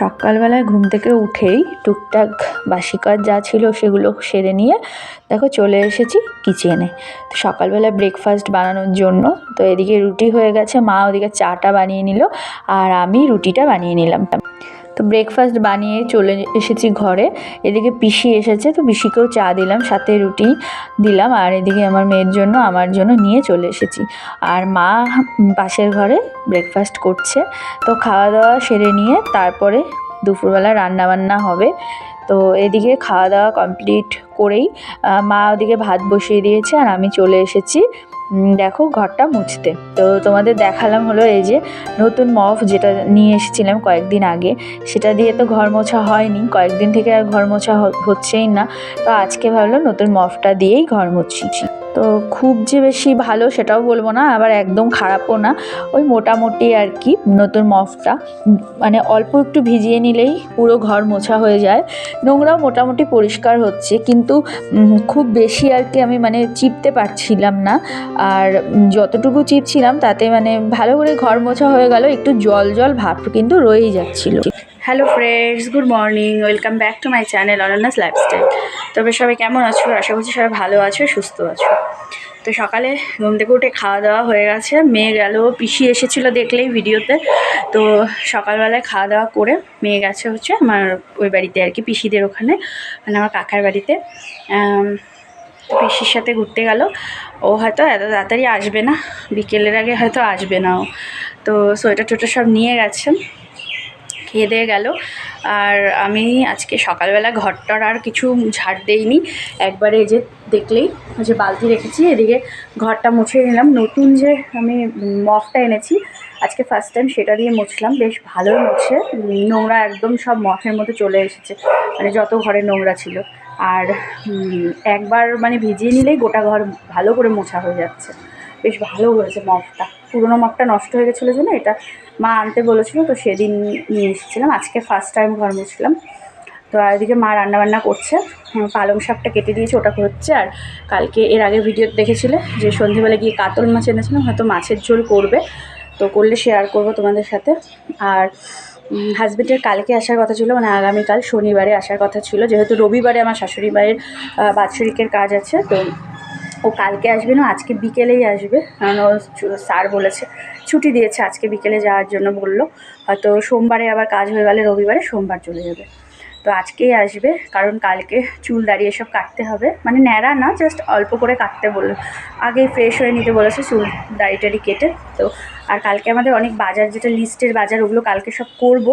সকালবেলায় ঘুম থেকে উঠেই টুকটাক বাসি কাজ যা ছিল সেগুলো সেরে নিয়ে, দেখো চলে এসেছি কিচেনে তো সকালবেলায় ব্রেকফাস্ট বানানোর জন্য, তো এদিকে রুটি হয়ে গেছে, মা ওদিকে চাটা বানিয়ে নিল, আর আমি রুটিটা বানিয়ে নিলাম। তো ব্রেকফাস্ট বানিয়ে চলে এসেছি ঘরে। এদিকে পিসি এসেছে, তো পিসিকেও চা দিলাম, সাথে রুটি দিলাম, আর এদিকে আমার মেয়ের জন্য, আমার জন্য নিয়ে চলে এসেছি। আর মা পাশের ঘরে ব্রেকফাস্ট করছে, তো খাওয়া দাওয়া সেরে নিয়ে তারপরে দুপুরবেলা রান্না বান্না হবে। তো এদিকে খাওয়া দাওয়া কমপ্লিট করেই মা ওদিকে ভাত বসিয়ে দিয়েছে, আর আমি চলে এসেছি। দেখো ঘরটা মুছতে। তো তোমাদের দেখালাম হলো এই যে নতুন মফ যেটা নিয়ে এসেছিলাম কয়েকদিন আগে, সেটা দিয়ে তো ঘর মোছা হয়নি, কয়েকদিন থেকে আর ঘর মোছা হচ্ছেই না। তো আজকে ভাবলো নতুন মফটা দিয়েই ঘর মুছছি। তো খুব যে বেশি ভালো সেটাও বলব না, আবার একদম খারাপও না। ওই মোটামুটি আর কি, নতুন মফটা। মানে অল্প একটু ভিজিয়ে নিলেই পুরো ঘর মোছা হয়ে যায়। নোংরাও মোটামুটি পরিষ্কার হচ্ছে, কিন্তু খুব বেশি আর কি আমি মানে চিপতে পারছিলাম না। আর যতটুকু চিপছিলাম তাতে মানে ভালো করে ঘর মোছা হয়ে গেল, একটু জল জল ভাব কিন্তু রয়েই যাচ্ছিল। Hello friends good morning welcome back to my channel অনন্যাস lifestyle তবে সবাই কেমন আছো? আশা করছি সবাই ভালো আছো, সুস্থ আছো। তো সকালে ঘুম থেকে উঠে খাওয়া দাওয়া হয়ে গেছে। মেয়ে গেল, পিসি এসেছিল দেখলেই ভিডিওতে। তো সকালবেলায় খাওয়া দাওয়া করে মেয়ে গেছে হচ্ছে আমার ওই বাড়িতে আর কি, পিসিদের ওখানে মানে আমার কাকার বাড়িতে। পিসির সাথে ঘুরতে গেল। ও হয়তো এত তাড়াতাড়ি আসবে না। বিকেলের আগে হয়তো আসবে না ও। তো সোয়েটার টোয়েটার সব নিয়ে গেছেন খেয়ে দিয়ে গেল। আর আমি আজকে সকালবেলা ঘরটার আর কিছু ঝাড় দেইনি। একবারে যে দেখলেই যে বালতি রেখেছি, এদিকে ঘরটা মুছে নিলাম। নতুন যে আমি মফটা এনেছি, আজকে ফার্স্ট টাইম সেটা দিয়ে মুছলাম। বেশ ভালোই মুছে। নোংরা একদম সব মফের মধ্যে চলে এসেছে। মানে যত ঘরে নোংরা ছিল। আর একবার মানে ভিজিয়ে নিলেই গোটা ঘর ভালো করে মোছা হয়ে যাচ্ছে। বেশ ভালো হয়েছে মফটা পুরোনো মফটা নষ্ট হয়ে গেছিল জন্য এটা মা আনতে বলেছিল, তো সেদিন নিয়ে এসেছিলাম। আজকে ফার্স্ট টাইম ঘর মুছলাম। তো আর এদিকে মা রান্নাবান্না করছে। পালং শাকটা কেটে দিয়েছে, ওটা হচ্ছে। আর কালকে এর আগে ভিডিও দেখেছিলে যে সন্ধেবেলা গিয়ে কাতল মাছ এনেছিলাম, হয়তো মাছের ঝোল করবে। তো করলে শেয়ার করব তোমাদের সাথে। আর হাজবেন্ডের কালকে আসার কথা ছিল মানে আগামীকাল শনিবারে আসার কথা ছিল। যেহেতু রবিবারে আমার শাশুড়ি মায়ের বাৎসরিকের কাজ আছে, তো ও কালকে আসবে না, আজকে বিকেলেই আসবে। কারণ ও স্যার বলেছে, ছুটি দিয়েছে আজকে বিকেলে যাওয়ার জন্য বলল। হয়তো সোমবারে আবার কাজ হয়ে গেলে রবিবারে সোমবার চলে যাবে। তো আজকেই আসবে, কারণ কালকে চুল দাঁড়িয়ে সব কাটতে হবে। মানে ন্যাড়া না জাস্ট অল্প করে কাটতে বলল। আগে ফ্রেশ হয়ে নিতে বলেছে চুল দাড়ি টাড়ি কেটে। তো আর কালকে আমাদের অনেক বাজার, যেটা লিস্টের বাজার, ওগুলো কালকে সব করব।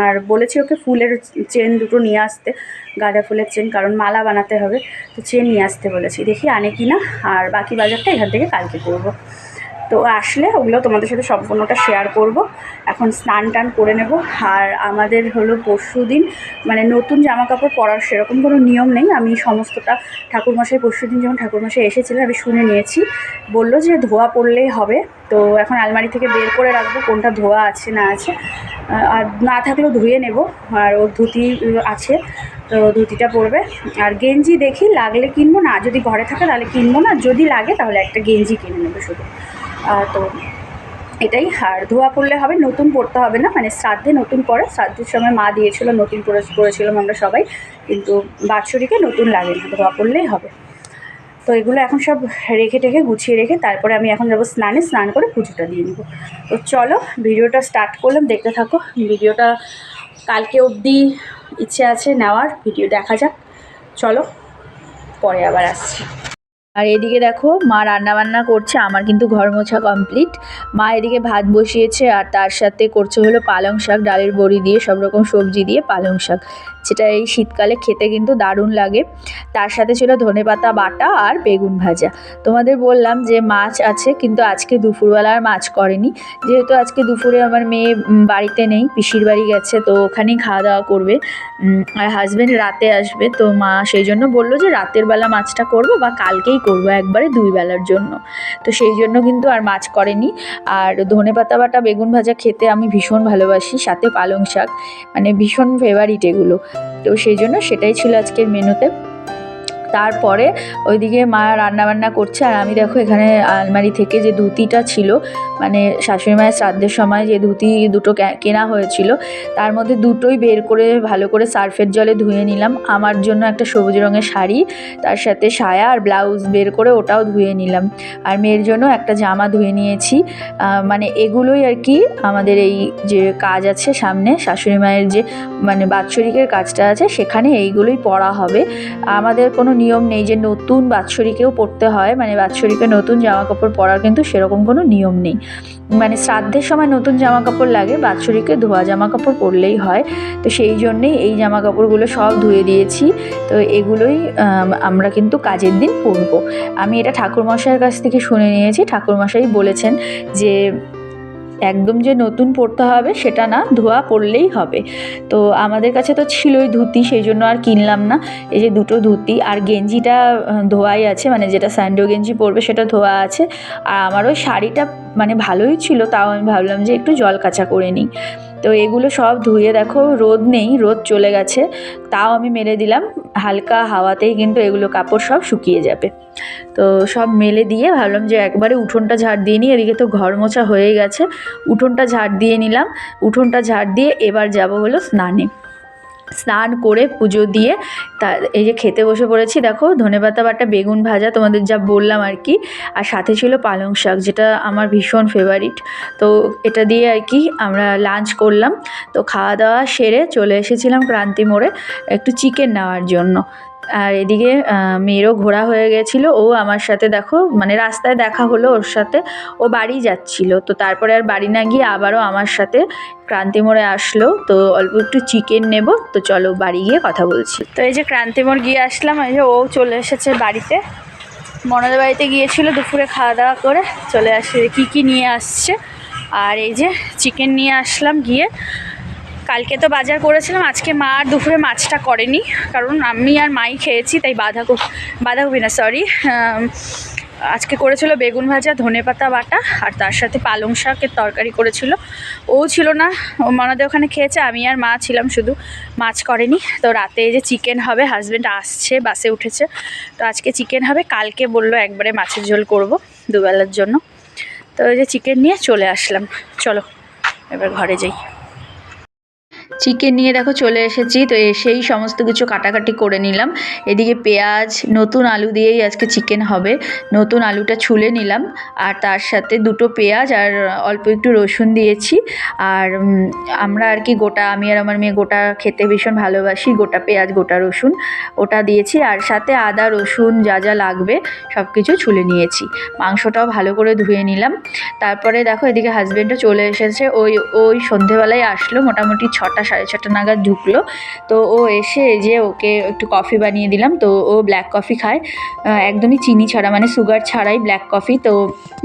আর বলেছি ওকে ফুলের চেন দুটো নিয়ে আসতে, গাঁদা ফুলের চেন, কারণ মালা বানাতে হবে। তো চেন নিয়ে আসতে বলেছি। দেখি আনে কি না আর বাকি বাজারটা এখান থেকে কালকে করব। তো আসলে ওগুলো তোমাদের সাথে সম্পূর্ণটা শেয়ার করব। এখন স্নান টান করে নেব। আর আমাদের হলো পরশু দিন মানে নতুন জামা কাপড় পরার সেরকম কোনো নিয়ম নেই। আমি সমস্তটা ঠাকুরমশাই, পরশু দিন যখন ঠাকুরমশাই এসেছিলেন, আমি শুনে নিয়েছি। বলল যে ধোয়া পড়লেই হবে। তো এখন আলমারি থেকে বের করে রাখব, কোনটা ধোয়া আছে, না আছে। আর না থাকলেও ধুয়ে নেব। আর ওর ধুতি আছে, তো ধুতিটা পরবে। আর গেঞ্জি দেখি, লাগলে কিনবো না। যদি ঘরে থাকে তাহলে কিনবো না। যদি লাগে তাহলে একটা গেঞ্জি কিনে নেব শুধু। তো এটাই। আর ধোয়া পড়লে হবে, নতুন পড়তে হবে না মানে শ্রাদ্ধে নতুন পরে শ্রাদ্ধের সময় মা দিয়েছিল, নতুন পরে পরেছিলাম আমরা সবাই, কিন্তু বাৎসরিকে নতুন লাগে না, ধোয়া পড়লেই হবে। তো এগুলো এখন সব রেখে টেখে গুছিয়ে রেখে তারপরে আমি এখন যাব স্নানে, স্নান করে পুজোটা দিয়ে নেব। তো চলো, ভিডিওটা স্টার্ট করলাম, দেখতে থাকো। ভিডিওটা কালকে অবধি ইচ্ছে আছে নেওয়ার, ভিডিও দেখা যাক। চলো, পরে আবার আসছি। আর এদিকে দেখো, মা রান্না বান্না করছে, আমার কিন্তু ঘর মোছা কমপ্লিট মা এদিকে ভাত বসিয়েছে আর তার সাথে করছে হলো পালং শাক, ডালের বড়ি দিয়ে সব রকম সবজি দিয়ে পালং শাক। যেটা এই শীতকালে খেতে কিন্তু দারুণ লাগে। তার সাথে ছিল ধনেপাতা বাটা আর বেগুন ভাজা। তোমাদের বললাম যে মাছ আছে, কিন্তু আজকে দুপুরবেলা আর মাছ করেনি। যেহেতু আজকে দুপুরে আমার মেয়ে বাড়িতে নেই, পিসির বাড়ি গেছে, তো ওখানেই খাওয়া দাওয়া করবে। আর হাজব্যান্ড রাতে আসবে, তো মা সেই জন্য বলল যে রাতের বেলা মাছটা করব বা কালকেই করব, একবারে দুই বেলার জন্য। তো সেই জন্য কিন্তু আর মাছ করেনি। আর ধনে পাতা বাটা, বেগুন ভাজা খেতে আমি ভীষণ ভালোবাসি, সাথে পালং শাক। মানে ভীষণ ফেভারিট এগুলো। তো সেই জন্য সেটাই ছিল আজকের মেনুতে। তারপরে ওইদিকে মা রান্নাবান্না করছে আর আমি দেখো এখানে আলমারি থেকে যে ধুতিটা ছিল মানে শাশুড়ি মায়ের শ্রাদ্ধের সময় যে ধুতি দুটো কেনা হয়েছিল, তার মধ্যে দুটোই বের করে ভালো করে সার্ফের জলে ধুয়ে নিলাম। আমার জন্য একটা সবুজ রঙের শাড়ি, তার সাথে সায়া আর ব্লাউজ বের করে ওটাও ধুয়ে নিলাম। আর মেয়ের জন্য একটা জামা ধুয়ে নিয়েছি। মানে এগুলোই আর কি আমাদের এই যে কাজ আছে সামনে, শাশুড়ি মায়ের যে মানে বাৎসরিকের কাজটা আছে, সেখানে এইগুলোই পরা হবে। আমাদের কোনো নিয়ম নেই যে নতুন বাৎসরিকেও পরতে হয়। মানে বাৎসরিকে নতুন জামা কাপড় পরার কিন্তু সেরকম কোনো নিয়ম নেই। মানে শ্রাদ্ধের সময় নতুন জামা কাপড় লাগে, বাৎসরিকে ধোয়া জামা কাপড় পরলেই হয়। তো সেই জন্যেই এই জামা কাপড়গুলো সব ধুয়ে দিয়েছি। তো এগুলোই আমরা কিন্তু কাজের দিন পরবো। আমি এটা ঠাকুরমশাইয়ের কাছ থেকে শুনে নিয়েছি। ঠাকুরমশাই বলেছেন যে একদম যে নতুন পরতে হবে সেটা না, ধোয়া পরলেই হবে। তো আমাদের কাছে তো ছিলই ধুতি, সেই জন্য আর কিনলাম না। এই যে দুটো ধুতি আর গেঞ্জিটা ধোয়াই আছে মানে যেটা স্যান্ডো গেঞ্জি পরবে সেটা ধোয়া আছে। আর আমার ওই শাড়িটা মানে ভালোই ছিল, তাও আমি ভাবলাম যে একটু জল কাচা করে নিই। তো এগুলো সব ধুয়ে দেখো, রোদ নেই, রোদ চলে গেছে, তাও আমি মেলে দিলাম। হালকা হাওয়াতেই কিন্তু এগুলো কাপড় সব শুকিয়ে যাবে। তো সব মেলে দিয়ে ভাবলাম যে একবারে উঠোনটা ঝাড় দিয়ে নিই, এদিকে তো ঘর মোছা হয়ে গেছে। উঠোনটা ঝাড় দিয়ে নিলাম, উঠোনটা ঝাড় দিয়ে এবার যাব হলো স্নানে। স্নান করে পুজো দিয়ে তা এই যে খেতে বসে পড়েছি, দেখো ধনেপাতা বাটা, বেগুন ভাজা, তোমাদের যা বললাম আর কি। আর সাথে ছিল পালং শাক, যেটা আমার ভীষণ ফেভারিট তো এটা দিয়ে আর কি আমরা লাঞ্চ করলাম। তো খাওয়া দাওয়া সেরে চলে এসেছিলাম ক্রান্তি মোড়ে একটু চিকেন নেওয়ার জন্য। আর এদিকে মেয়েরও ঘোরা হয়ে গেছিল। ও আমার সাথে দেখো মানে রাস্তায় দেখা হলো ওর সাথে। ও বাড়ি যাচ্ছিল, তো তারপরে আর বাড়ি না গিয়ে আবারও আমার সাথে ক্রান্তি মোড়ে আসলো। তো অল্প একটু চিকেন নেব, তো চলো বাড়ি গিয়ে কথা বলছি। তো এই যে ক্রান্তি ক্রান্তিমোড় গিয়ে আসলাম, এই যে ও চলে এসেছে বাড়িতে। মনাদের বাড়িতে গিয়েছিল দুপুরে খাওয়া দাওয়া করে, চলে আসে, কি কি নিয়ে আসছে। আর এই যে চিকেন নিয়ে আসলাম গিয়ে। কালকে তো বাজার করেছিলাম, আজকে মা আর দুপুরে মাছটা করেনি, কারণ আমি আর মাই খেয়েছি, তাই বাঁধাকপি বাঁধাকপি না সরি আজকে করেছিল বেগুন ভাজা ধনেপাতা বাটা, আর তার সাথে পালং শাকের তরকারি করেছিল। ও ছিল না, ও মনাদের ওখানে খেয়েছে, আমি আর মা ছিলাম শুধু, মাছ করেনি। তো রাতে যে চিকেন হবে হাজব্যান্ড আসছে বাসে উঠেছে, তো আজকে চিকেন হবে, কালকে বলল একবারে মাছের ঝোল করব দুবেলার জন্য। তো এই যে চিকেন নিয়ে চলে আসলাম, চলো, এবার ঘরে যাই। চিকেন নিয়ে দেখো চলে এসেছি। তো এসেই সমস্ত কিছু কাটাকাটি করে নিলাম। এদিকে পেঁয়াজ, নতুন আলু দিয়েই আজকে চিকেন হবে। নতুন আলুটা ছুলে নিলাম। আর তার সাথে দুটো পেঁয়াজ আর অল্প একটু রসুন দিয়েছি। আর আমরা আর কি গোটা, আমি আর আমার মেয়ে গোটা খেতে ভীষণ ভালোবাসি। গোটা পেঁয়াজ, গোটা রসুন ওটা দিয়েছি। আর সাথে আদা, রসুন যা যা লাগবে সব কিছু ছুলে নিয়েছি। মাংসটাও ভালো করে ধুয়ে নিলাম। তারপরে দেখো এদিকে হাজব্যান্ডও চলে এসেছে। ওই ওই সন্ধেবেলায় আসলো। মোটামুটি ছটা সাড়ে ছটা নাগাদ ঢুকলো। তো ও এসে যে ওকে একটু কফি বানিয়ে দিলাম। তো ও ব্ল্যাক কফি খায়। একদমই চিনি ছাড়া মানে সুগার ছাড়াই ব্ল্যাক কফি তো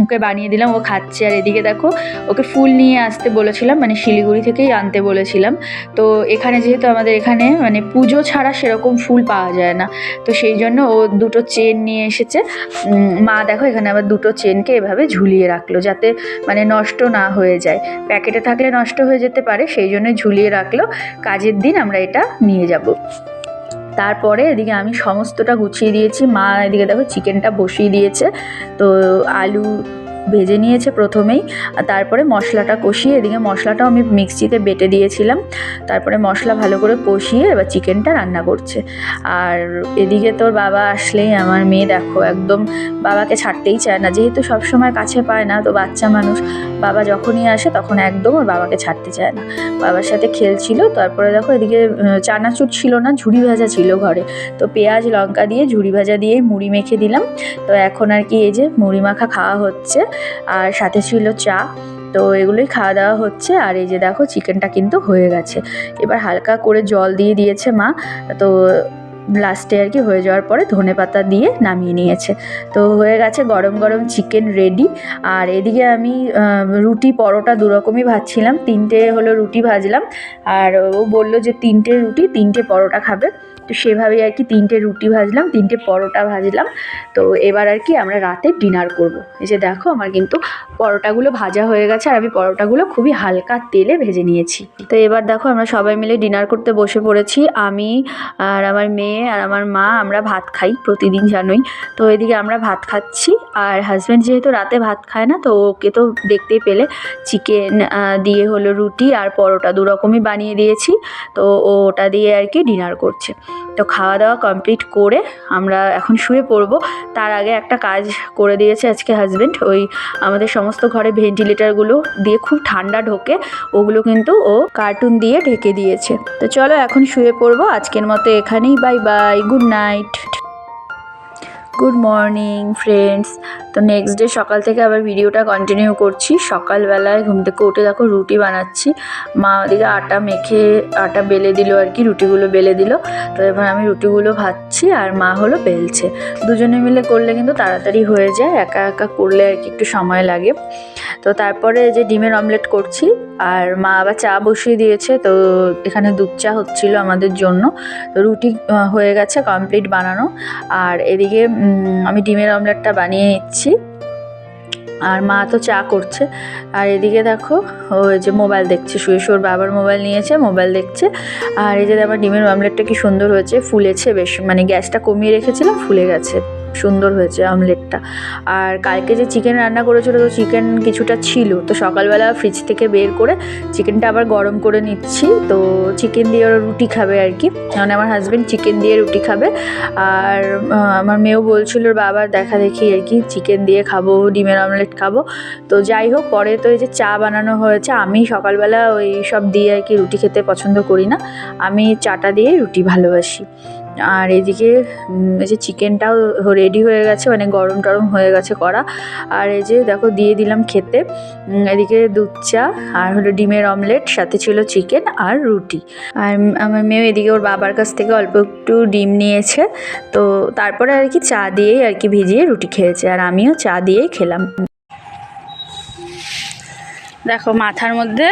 ওকে বানিয়ে দিলাম, ও খাচ্ছে। আর এদিকে দেখো, ওকে ফুল নিয়ে আসতে বলেছিলাম মানে শিলিগুড়ি থেকেই আনতে বলেছিলাম। তো এখানে যেহেতু আমাদের এখানে মানে পুজো ছাড়া সেরকম ফুল পাওয়া যায় না। তো সেই জন্য ও দুটো চেন নিয়ে এসেছে। মা দেখো, এখানে আবার দুটো চেনকে এভাবে ঝুলিয়ে রাখল, যাতে মানে নষ্ট না হয়ে যায়। প্যাকেটে থাকলে নষ্ট হয়ে যেতে পারে, সেই জন্য ঝুলিয়ে রাখল। কাজের দিন আমরা এটা নিয়ে যাব। তারপরে এদিকে আমি সমস্তটা গুছিয়ে দিয়েছি। মা এদিকে দেখো চিকেনটা বসিয়ে দিয়েছে। তো আলু ভেজে নিয়েছে প্রথমেই, আর তারপরে মশলাটা কষিয়ে, এদিকে মশলাটাও আমি মিক্সিতে বেটে দিয়েছিলাম। তারপরে মশলা ভালো করে কষিয়ে এবার চিকেনটা রান্না করছে। আর এদিকে তোর বাবা আসলেই আমার মেয়ে, দেখো একদম বাবাকে ছাড়তেই চায় না। যেহেতু সবসময় কাছে পায় না, তো বাচ্চা মানুষ, বাবা যখনই আসে তখন একদম ওর বাবাকে ছাড়তে চায় না। বাবার সাথে খেলছিল, তারপরে দেখো এদিকে চানাচুর ছিল না, ঝুড়ি ভাজা ছিল ঘরে। তো পেঁয়াজ, লঙ্কা দিয়ে ঝুড়ি ভাজা দিয়েই মুড়ি মেখে দিলাম। তো এখন আর কি এই যে মুড়ি মাখা খাওয়া হচ্ছে। আর সাথে ছিল চা। তো এগুলোই খাওয়া দাওয়া হচ্ছে। আর এই যে দেখো, চিকেনটা কিন্তু হয়ে গেছে। এবার হালকা করে জল দিয়ে দিয়েছে মা। তো লাস্টে আর কি হয়ে যাওয়ার পরে ধনে পাতা দিয়ে নামিয়ে নিয়েছে। তো হয়ে গেছে গরম গরম চিকেন রেডি আর এদিকে আমি রুটি পরোটা দুরকমই ভাজছিলাম। তিনটে হলো রুটি ভাজলাম। আর ও বলল যে তিনটে রুটি, তিনটে পরোটা খাবে। তো সেভাবেই আর কি তিনটে রুটি ভাজলাম, তিনটে পরোটা ভাজলাম। তো এবার আর কি আমরা রাতে ডিনার করব। এই যে দেখো আমার কিন্তু পরোটাগুলো ভাজা হয়ে গেছে আর আমি পরোটাগুলো খুবই হালকা তেলে ভেজে নিয়েছি। তো এবার দেখো আমরা সবাই মিলে ডিনার করতে বসে পড়েছি। আমি আর আমার মেয়ে মেয়ে আর আমার মা, আমরা ভাত খাই প্রতিদিন জানোই। তো এদিকে আমরা ভাত খাচ্ছি আর হাজব্যান্ড যেহেতু রাতে ভাত খায় না, তো ওকে তো দেখতেই পেলে। চিকেন দিয়ে হলো রুটি আর পরোটা দুরকমই বানিয়ে দিয়েছি। তো ও ওটা দিয়ে আর কি ডিনার করছে। তো খাওয়া দাওয়া কমপ্লিট করে আমরা এখন শুয়ে পড়ব। তার আগে একটা কাজ করে দিয়েছে আজকে হাজব্যান্ড ওই আমাদের সমস্ত ঘরে ভেন্টিলেটারগুলো দিয়ে খুব ঠান্ডা ঢোকে, ওগুলো কিন্তু ও কার্টুন দিয়ে ঢেকে দিয়েছে। তো চলো এখন শুয়ে পড়ব, আজকের মতো এখানেই bye bye good night good morning friends তো নেক্সট ডে সকাল থেকে আবার ভিডিওটা কন্টিনিউ করছি। সকালবেলায় ঘুম থেকে উঠে দেখো রুটি বানাচ্ছি। মা ওদিকে আটা মেখে, আটা বেলে দিল আর কি, রুটিগুলো বেলে দিল। তো এবার আমি রুটিগুলো ভাজছি আর মা হলো বেলছে। দুজনে মিলে করলে কিন্তু তাড়াতাড়ি হয়ে যায়, একা একা করলে আর কি একটু সময় লাগে। তো তারপরে যে ডিমের অমলেট করছি আর মা আবার চা বসিয়ে দিয়েছে। তো এখানে দুধ চা হচ্ছিল আমাদের জন্য। তো রুটি হয়ে গেছে কমপ্লিট বানানো। আর এদিকে আমি ডিমের অমলেটটা বানিয়ে নিচ্ছি। আর মা তো চা করছে। আর এদিকে দেখো, ওই যে মোবাইল দেখছে, শুয়ে শুয়ে বাবার মোবাইল নিয়েছে, মোবাইল দেখছে। আর এই যে আমার ডিমের অমলেটটা কি সুন্দর হয়েছে, ফুলেছে বেশ। মানে গ্যাসটা কমিয়ে রেখেছিলাম, ফুলে গেছে। সুন্দর হয়েছে অমলেটটা। আর কালকে যে চিকেন রান্না করেছিল, তো চিকেন কিছুটা ছিল। তো সকালবেলা ফ্রিজ থেকে বের করে চিকেনটা আবার গরম করে নিচ্ছি। তো চিকেন দিয়ে ওরা রুটি খাবে আর কি। মানে আমার হাজব্যান্ড চিকেন দিয়ে রুটি খাবে। আর আমার মেয়েও বলছিল বাবার দেখা দেখি আর কি চিকেন দিয়ে খাব, ডিমের অমলেট খাব। তো যাই হোক, পরে তো এই যে চা বানানো হয়েছে, আমি সকালবেলা ওই সব দিয়ে আর কি রুটি খেতে পছন্দ করি না। আমি চাটা দিয়ে রুটি ভালোবাসি। আর এদিকে এই যে চিকেনটাও রেডি হয়ে গেছে মানে গরম টরম হয়ে গেছে করা। আর এই যে দেখো দিয়ে দিলাম খেতে। এদিকে দুধ চা আর হলো ডিমের অমলেট সাথে ছিল চিকেন আর রুটি। আর আমার মেয়ে এদিকে ওর বাবার কাছ থেকে অল্প একটু ডিম নিয়েছে। তো তারপরে আর কি চা দিয়েই আর কি ভিজিয়ে রুটি খেয়েছে। আর আমিও চা দিয়েই খেলাম। দেখো মাথার মধ্যে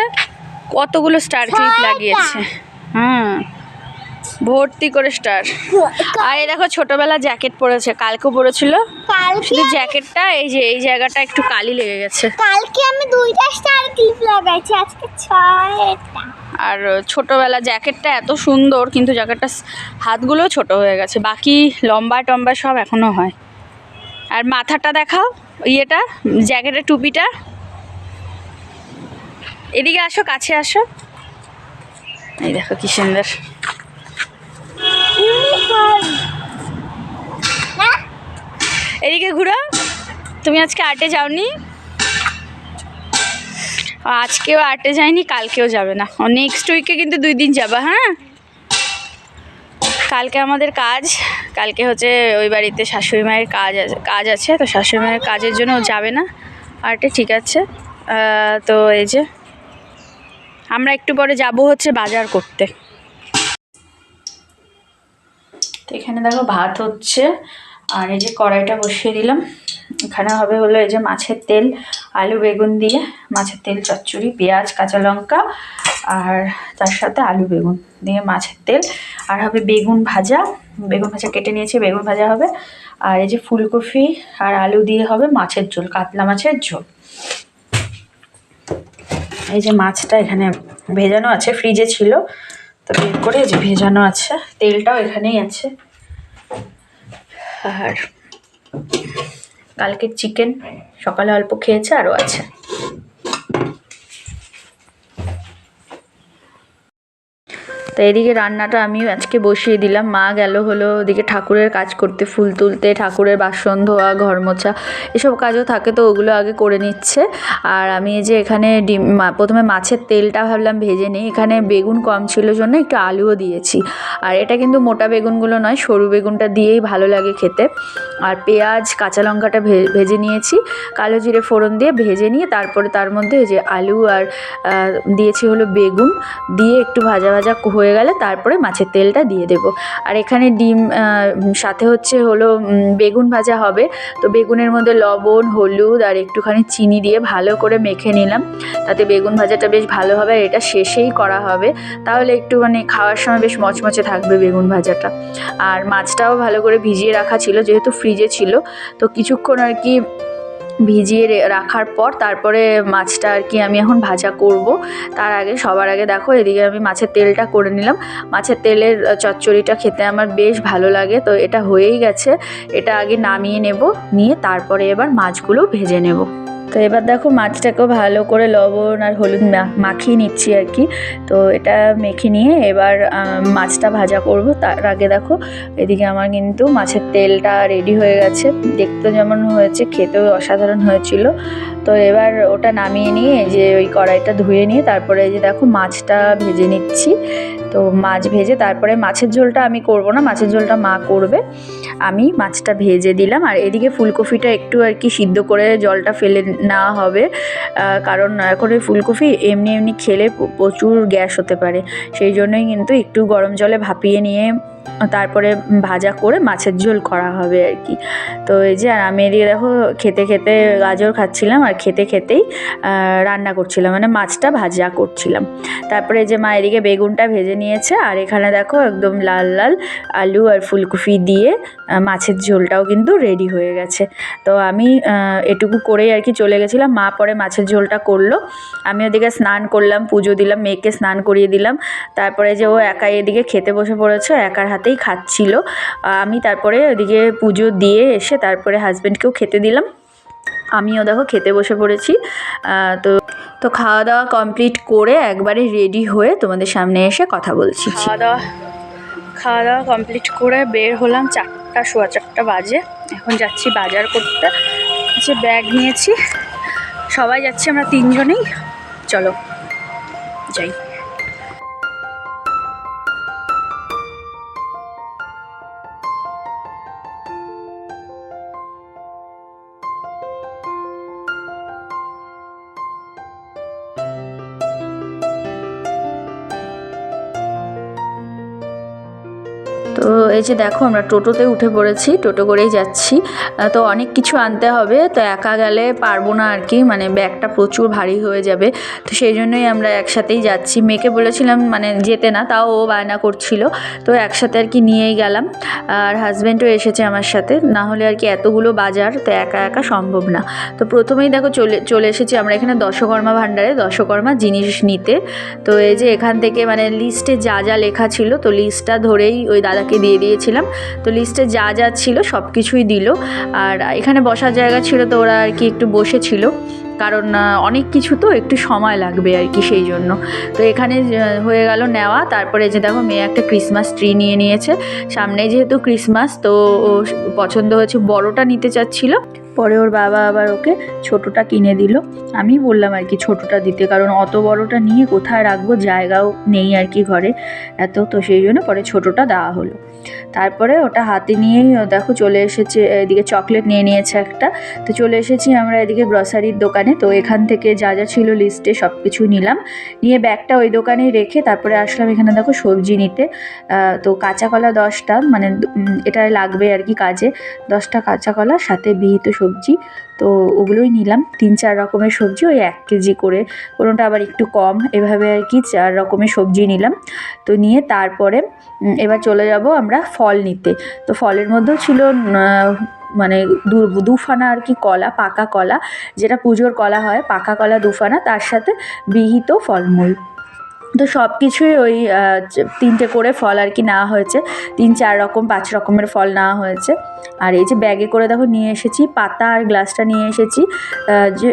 কতগুলো স্টার ক্লিপ লাগিয়েছে। হ্যাঁ ভর্তি করে স্টার। আর এই দেখো ছোটবেলা জ্যাকেট পরেছে কালকেও পরেছিল। কালকে শুধু জ্যাকেটটা এই যে এই জায়গাটা একটু কালি লেগে গেছে। কালকে আমি দুইটা স্টার ক্লিপ লাগাইছি আজকে ছয়টা। আর ছোটবেলা জ্যাকেটটা এত সুন্দর কিন্তু জ্যাকেটটা হাতগুলো ছোট হয়ে গেছে। বাকি লম্বা টম্বা সব এখনও হয়। আর মাথাটা দেখাও ইয়েটা জ্যাকেটের টুপিটা। এদিকে আসো কাছে আসো। এই দেখো কি সুন্দর। এদিকে ঘুরো। তুমি আজকে আর্টে যাওনি? আজকেও আর্টে যায়নি, কালকেও যাবে না। নেক্সট উইকে কিন্তু দুই দিন যাবা হ্যাঁ? কালকে আমাদের কাজ, কালকে হচ্ছে ওই বাড়িতে শাশুড়ি মায়ের কাজ আছে কাজ আছে, তো শাশুড়ি মায়ের কাজের জন্য যাবে না আর্টে ঠিক আছে। তো এই যে, আমরা একটু পরে যাব হচ্ছে বাজার করতে। তো এখানে দেখো ভাত হচ্ছে, আর এই যে কড়াইটা বসিয়ে দিলাম। এখানে হবে হলো এই যে মাছের তেল, আলু বেগুন দিয়ে, মাছের তেল, চচ্চড়ি, পেঁয়াজ, কাঁচা লঙ্কা, আর তার সাথে আলু বেগুন দিয়ে মাছের তেল। আর হবে বেগুন ভাজা বেগুন ভাজা কেটে নিয়েছি, বেগুন ভাজা হবে। আর এই যে ফুলকপি আর আলু দিয়ে হবে মাছের ঝোল, কাতলা মাছের ঝোল। এই যে মাছটা এখানে ভেজানো আছে, ফ্রিজে ছিল। তো বের করে যে ভেজানো আছে, তেলটাও এখানেই আছে। আর কালকের চিকেন সকালে অল্প খেয়েছে, আরও আছে। তো এদিকে রান্নাটা আমিও আজকে বসিয়ে দিলাম। মা গেল হলো ওদিকে ঠাকুরের কাজ করতে, ফুল তুলতে, ঠাকুরের বাসন ধোয়া, ঘর মোছা, এসব কাজও থাকে তো ওগুলো আগে করে নিচ্ছে। আর আমি এই যে এখানে ডিম প্রথমে মাছের তেলটা ভাবলাম ভেজে নিই। এখানে বেগুন কম ছিল জন্য একটু আলুও দিয়েছি। আর এটা কিন্তু মোটা বেগুনগুলো নয়, সরু বেগুনটা দিয়েই ভালো লাগে খেতে। আর পেঁয়াজ, কাঁচা লঙ্কাটা ভেজে নিয়েছি। কালো জিরে ফোড়ন দিয়ে ভেজে নিয়ে তারপরে তার মধ্যে যে আলু আর দিয়েছি হলো বেগুন। দিয়ে একটু ভাজা ভাজা হয়ে গেলে তারপরে মাছের তেলটা দিয়ে দেবো। আর এখানে ডিম সাথে হচ্ছে হলো বেগুন ভাজা হবে। তো বেগুনের মধ্যে লবণ, হলুদ আর একটুখানি চিনি দিয়ে ভালো করে মেখে নিলাম। তাতে বেগুন ভাজাটা বেশ ভালো হবে আর এটা শেষেই করা হবে। তাহলে একটু মানে খাওয়ার সময় বেশ মচমচে থাকবে বেগুন ভাজাটা। আর মাছটাও ভালো করে ভিজিয়ে রাখা ছিল, যেহেতু ফ্রিজে ছিল। তো কিছুক্ষণ আর কি ভিজিয়ে রাখার পর তারপরে মাছটা আর কি আমি এখন ভাজা করব। তার আগে সবার আগে দেখো, এদিকে আমি মাছের তেলটা করে নিলাম। মাছের তেলের চচ্চড়িটা খেতে আমার বেশ ভালো লাগে। তো এটা হয়েই গেছে। এটা আগে নামিয়ে নেব, নিয়ে তারপরে এবার মাছগুলো ভেজে নেব। তো এবার দেখো মাছটাকেও ভালো করে লবণ আর হলুদ মাখিয়ে নিচ্ছি আর কি। তো এটা মেখে নিয়ে এবার মাছটা ভাজা করব। তার আগে দেখো, এদিকে আমার কিন্তু মাছের তেলটা রেডি হয়ে গেছে। দেখতে যেমন হয়েছে, খেতেও অসাধারণ হয়েছিল। তো এবার ওটা নামিয়ে নিয়ে যে ওই কড়াইটা ধুয়ে নিয়ে তারপরে যে দেখো মাছটা ভেজে নিচ্ছি। তো মাছ ভেজে তারপরে মাছের ঝোলটা আমি করব না, মাছের ঝোলটা মা করবে। আমি মাছটা ভেজে দিলাম আর এদিকে ফুলকপিটা একটু আর কি সিদ্ধ করে জলটা ফেলে না হবে। কারণ এখন ওই ফুলকপি এমনি এমনি খেলে প্রচুর গ্যাস হতে পারে। সেই জন্যই কিন্তু একটু গরম জলে ভাপিয়ে নিয়ে তারপরে ভাজা করে মাছের ঝোল করা হবে আর কি। তো এই যে, আর আমি এদিকে দেখো, খেতে খেতে গাজর খাচ্ছিলাম আর খেতে খেতেই রান্না করছিলাম মানে মাছটা ভাজা করছিলাম। তারপরে যে মা এদিকে বেগুনটা ভেজে নিয়েছে, আর এখানে দেখো একদম লাল লাল আলু আর ফুলকপি দিয়ে মাছের ঝোলটাও কিন্তু রেডি হয়ে গেছে। তো আমি এটুকু করেই আর কি চলে গেছিলাম। মা পরে মাছের ঝোলটা করল। আমি ওদিকে স্নান করলাম, পুজো দিলাম, মেয়েকে স্নান করিয়ে দিলাম। তারপরে যে ও একাই এদিকে খেতে বসে পড়েছে, একার হাতেই খাচ্ছিল। আমি তারপরে ওদিকে পুজো দিয়ে এসে তারপরে হাজব্যান্ডকেও খেতে দিলাম। আমিও দেখো খেতে বসে পড়েছি। তো তো খাওয়া দাওয়া কমপ্লিট করে একবারে রেডি হয়ে তোমাদের সামনে এসে কথা বলছি। খাওয়া দাওয়া খাওয়া দাওয়া কমপ্লিট করে বের হলাম চারটা, সোয়া চারটা বাজে। এখন যাচ্ছি বাজার করতে। যে ব্যাগ নিয়েছি। সবাই যাচ্ছি, আমরা তিনজনেই। চলো, যাই। এই যে দেখো, আমরা টোটোতে উঠে পড়েছি, টোটো করেই যাচ্ছি। তো অনেক কিছু আনতে হবে, তো একা গেলে পারব না আর কি মানে ব্যাগটা প্রচুর ভারী হয়ে যাবে। তো সেই জন্যই আমরা একসাথেই যাচ্ছি। মেয়েকে বলেছিলাম মানে যেতে না, তাও ও বায়না করছিল। তো একসাথে আর কি নিয়েই গেলাম। আর হাজব্যান্ডও এসেছে আমার সাথে। না হলে আর কি এতগুলো বাজার, তো একা একা সম্ভব না। তো প্রথমেই দেখো, চলে চলে এসেছি আমরা এখানে দশকর্মা ভাণ্ডারে, দশকর্মা জিনিস নিতে। তো এই যে এখান থেকে মানে লিস্টে যা যা লেখা ছিল, তো লিস্টটা ধরেই ওই দাদাকে দিয়ে দিয়েছিলাম। তো লিস্টে যা যা ছিল সব কিছুই দিল। আর এখানে বসার জায়গা ছিল তো ওরা আর কি একটু বসেছিল। কারণ অনেক কিছু তো একটু সময় লাগবে আর কি সেই জন্য। তো এখানে হয়ে গেল নেওয়া। তারপরে যে দেখো মেয়ে একটা ক্রিসমাস ট্রি নিয়ে নিয়েছে। সামনে যেহেতু ক্রিসমাস তো পছন্দ হয়েছে বড়টা নিতে চাচ্ছিল। পরে ওর বাবা আবার ওকে ছোটোটা কিনে দিল। আমি বললাম আর কি ছোটোটা দিতে, কারণ অত বড়টা নিয়ে কোথায় রাখব? জায়গাও নেই আর কি ঘরে। এত, তো সেই জন্য পরে ছোটোটা দেওয়া হলো। তারপরে ওটা হাতে নিয়েই দেখো চলে এসেছে, এদিকে চকলেট নিয়ে নিয়েছে একটা। তো চলে এসেছি আমরা এদিকে গ্রসারির দোকানে। তো এখান থেকে যা যা ছিল লিস্টে সব কিছু নিলাম। নিয়ে ব্যাগটা ওই দোকানেই রেখে তারপরে আসলাম এখানে দেখো সবজি নিতে। তো কাঁচা কলা দশটা মানে এটা লাগবে আর কি কাজে। দশটা কাঁচা কলা সাথে বিহিত সবজি। তো ওগুলোই নিলাম। তিন, চার রকমের সবজি, ওই এক কেজি করে। কোনোটা আবার একটু কম, এভাবে আর কি চার রকমের সবজি নিলাম। তো নিয়ে তারপরে এবার চলে যাব আমরা ফল নিতে। তো ফলের মধ্যেও ছিল মানে দু, দুফানা আর কি কলা, পাকা কলা, যেটা পুজোর কলা হয়, পাকা কলা দুফানা, তার সাথে বিহিত ফলমূল। তো সব কিছুই ওই তিনটে করে ফল আর কি নেওয়া হয়েছে। তিন চার রকম, পাঁচ রকমের ফল নেওয়া হয়েছে। আর এই যে ব্যাগে করে দেখো নিয়ে এসেছি, পাতা আর গ্লাসটা নিয়ে এসেছি। যে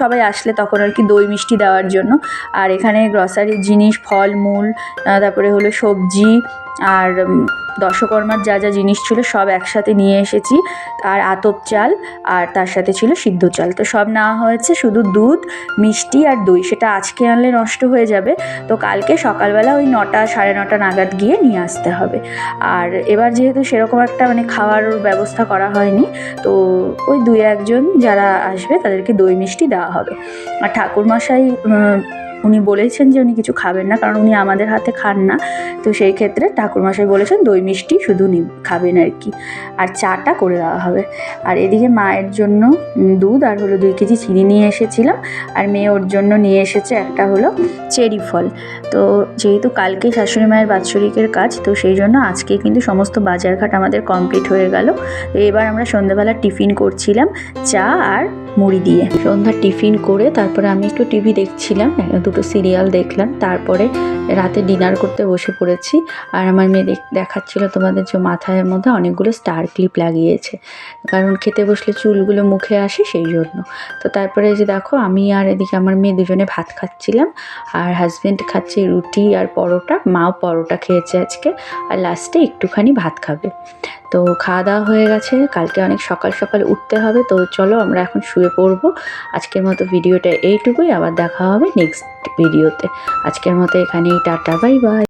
সবাই আসলে তখন আর কি দই মিষ্টি দেওয়ার জন্য। আর এখানে গ্রসারির জিনিস, ফল, মূল তারপরে হলো সবজি আর দশকর্মার যা যা জিনিস ছিল সব একসাথে নিয়ে এসেছি। আর আতপ চাল আর তার সাথে ছিল সিদ্ধ চাল। তো সব নেওয়া হয়েছে শুধু দুধ, মিষ্টি আর দই। সেটা আজকে আনলে নষ্ট হয়ে যাবে। তো কালকে সকালবেলা ওই নটা, সাড়ে নটা নাগাদ গিয়ে নিয়ে আসতে হবে। আর এবার যেহেতু সেরকম একটা মানে খাওয়ার ব্যবস্থা করা হয়নি, তো ওই দুই একজন যারা আসবে তাদেরকে দই মিষ্টি দেওয়া হবে। আর ঠাকুরমশাই উনি বলেছেন যে উনি কিছু খাবেন না, কারণ উনি আমাদের হাতে খান না। তো সেই ক্ষেত্রে ঠাকুরমশাই বলেছেন, দই মিষ্টি শুধু নি খাবেন আর কি। আর চাটা করে দেওয়া হবে। আর এদিকে মায়ের জন্য দুধ আর হলো দুই কেজি চিনি নিয়ে এসেছিলাম। আর মেয়ে ওর জন্য নিয়ে এসেছে একটা হলো চেরি ফল। তো যেহেতু কালকে শাশুড়ি মায়ের বাৎসরিকের কাজ, তো সেই জন্য আজকে কিন্তু সমস্ত বাজারঘাট আমাদের কমপ্লিট হয়ে গেল। তো এবার আমরা সন্ধ্যেবেলা টিফিন করছিলাম চা আর মুড়ি দিয়ে। সন্ধ্যা টিফিন করে তারপরে আমি একটু টিভি দেখছিলাম দুটো সিরিয়াল দেখলাম, তারপরে রাতে ডিনার করতে বসে পড়েছি। আর আমার মেয়ে দেখ- দেখাচ্ছিল তোমাদের যে মাথার মধ্যে অনেকগুলো স্টার ক্লিপ লাগিয়েছে। কারণ খেতে বসলে চুলগুলো মুখে আসে সেই জন্য। তো তারপরে যে দেখো, আমি আর এদিকে আমার মেয়ে দুজনে ভাত খাচ্ছিলাম। আর হাজব্যান্ড খাচ্ছে রুটি আর পরোটা, মাও পরোটা খেয়েছে আজকে। আর লাস্টে একটুখানি ভাত খাবে। তো খাওয়া দাওয়া হয়ে গেছে। কালকে অনেক সকাল সকাল উঠতে হবে, তো চলো আমরা এখন শুয়ে পড়ব। আজকের মতো ভিডিওটা এইটুকুই, আবার দেখা হবে নেক্সট ভিডিওতে আজকের মতো এখানেই, টাটা বাই বাই